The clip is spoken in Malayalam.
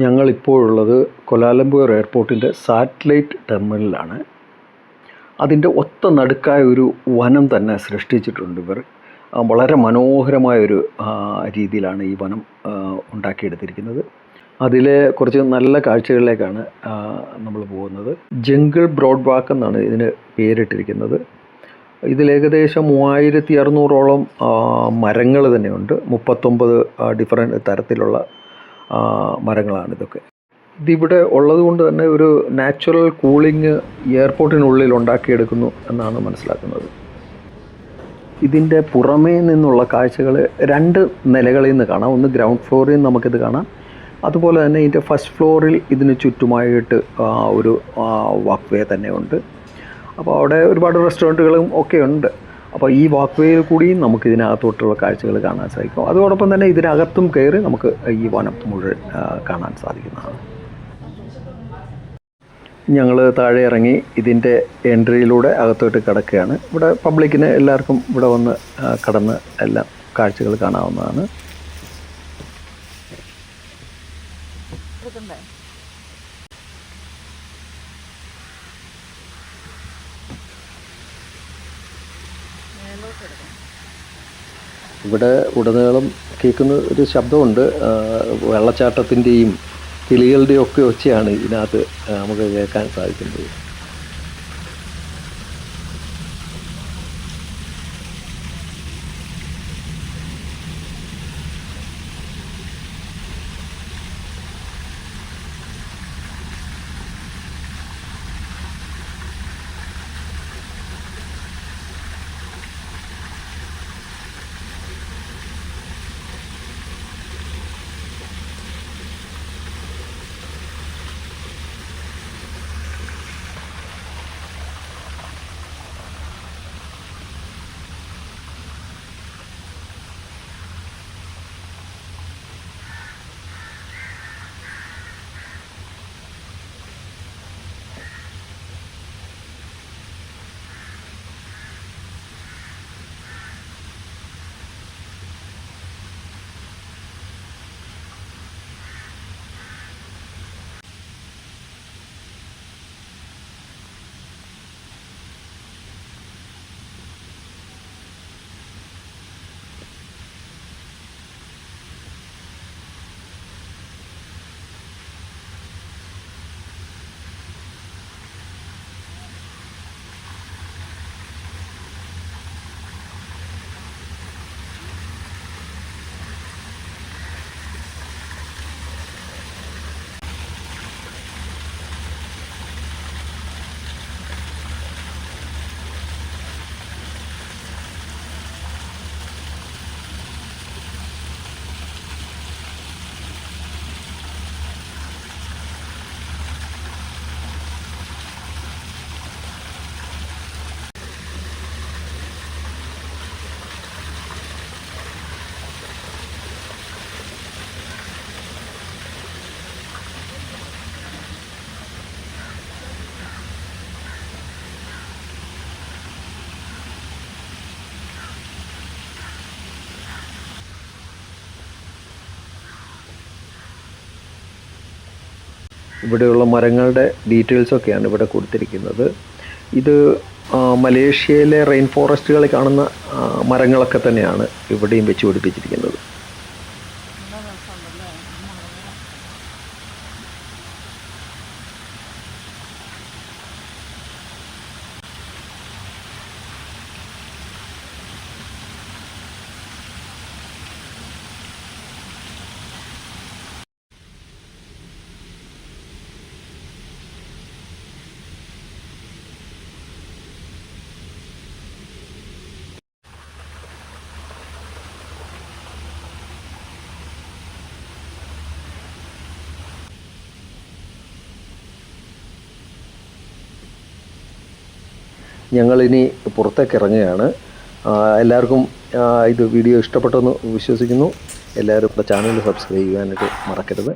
ഞങ്ങളിപ്പോഴുള്ളത് കൊലാലംപൂർ എയർപോർട്ടിന്റെ സാറ്റലൈറ്റ് ടെർമിനലാണ് അതിന്റെ ഒത്ത നടുക്കായ ഒരു വനം തന്നെ സൃഷ്ടിച്ചിട്ടുണ്ട് ഇവർ. വളരെ മനോഹരമായൊരു ഒരു രീതിയിലാണ് ഈ വനം ഉണ്ടാക്കിയെടുത്തിരിക്കുന്നത്. അതിലെ കുറച്ച് നല്ല കാഴ്ചകളിലേക്കാണ് നമ്മൾ പോകുന്നത്. ജംഗിൾ ബ്രോഡ് വാക്ക് എന്നാണ് ഇതിന് പേരിട്ടിരിക്കുന്നത്. ഇതിൽ ഏകദേശം മൂവായിരത്തി അറുന്നൂറോളം മരങ്ങൾ തന്നെയുണ്ട്. മുപ്പത്തൊമ്പത് ഡിഫറെന്റ് തരത്തിലുള്ള മരങ്ങളാണ് ഇതൊക്കെ. ഇതിവിടെ ഉള്ളത് കൊണ്ട് തന്നെ ഒരു നാച്ചുറൽ കൂളിംഗ് എയർപോർട്ടിനുള്ളിൽ ഉണ്ടാക്കിയെടുക്കുന്നു എന്നാണ് മനസ്സിലാക്കുന്നത്. ഇതിന്റെ പുറമേ നിന്നുള്ള കാഴ്ചകൾ രണ്ട് നിലകളിൽ നിന്ന് കാണാം. ഒന്ന് ഗ്രൗണ്ട് ഫ്ലോറിൽ നിന്ന് നമുക്കിത് കാണാം. അതുപോലെ തന്നെ ഇതിന്റെ ഫസ്റ്റ് ഫ്ലോറിൽ ഇതിന് ചുറ്റുമായിട്ട് ഒരു വാക്ക് വേ തന്നെയുണ്ട് അപ്പോൾ അവിടെ ഒരുപാട് റെസ്റ്റോറന്റുകളും ഒക്കെ ഉണ്ട്. അപ്പോൾ ഈ വാക്ക് വേയിൽ കൂടിയും നമുക്ക് ഇതിനകത്തോട്ടുള്ള കാഴ്ചകൾ കാണാൻ സാധിക്കും. അതോടൊപ്പം തന്നെ ഇതിനകത്തും കയറി നമുക്ക് ഈ വനം മുഴുവൻ കാണാൻ സാധിക്കുന്നതാണ്. ഞങ്ങൾ താഴെ ഇറങ്ങി ഇതിന്റെ എൻട്രിയിലൂടെ അകത്തോട്ട് കിടക്കുകയാണ്. ഇവിടെ പബ്ലിക്കിന് എല്ലാവർക്കും ഇവിടെ വന്ന് കടന്ന് എല്ലാം കാഴ്ചകൾ കാണാവുന്നതാണ്. ഇവിടെ ഉടനീളം കേൾക്കുന്ന ഒരു ശബ്ദമുണ്ട്. വെള്ളച്ചാട്ടത്തിന്റെയും കിളികളുടെയും ഒക്കെ ഒച്ചയാണ് ഇതിനകത്ത് നമുക്ക് കേൾക്കാൻ സാധിക്കുന്നത്. ഇവിടെയുള്ള മരങ്ങളുടെ ഡീറ്റെയിൽസൊക്കെയാണ് ഇവിടെ കൊടുത്തിരിക്കുന്നത്. ഇത് മലേഷ്യയിലെ റെയിൻ ഫോറസ്റ്റുകളിൽ കാണുന്ന മരങ്ങളൊക്കെ തന്നെയാണ് ഇവിടെയും വെച്ച് പിടിപ്പിച്ചിരിക്കുന്നത്. ഞങ്ങളിനി പുറത്തേക്ക് ഇറങ്ങുകയാണ് എല്ലാവർക്കും ഇത് വീഡിയോ ഇഷ്ടപ്പെട്ടെന്ന് വിശ്വസിക്കുന്നു. എല്ലാവരും ചാനൽ സബ്സ്ക്രൈബ് ചെയ്യാനായിട്ട് മറക്കരുത്.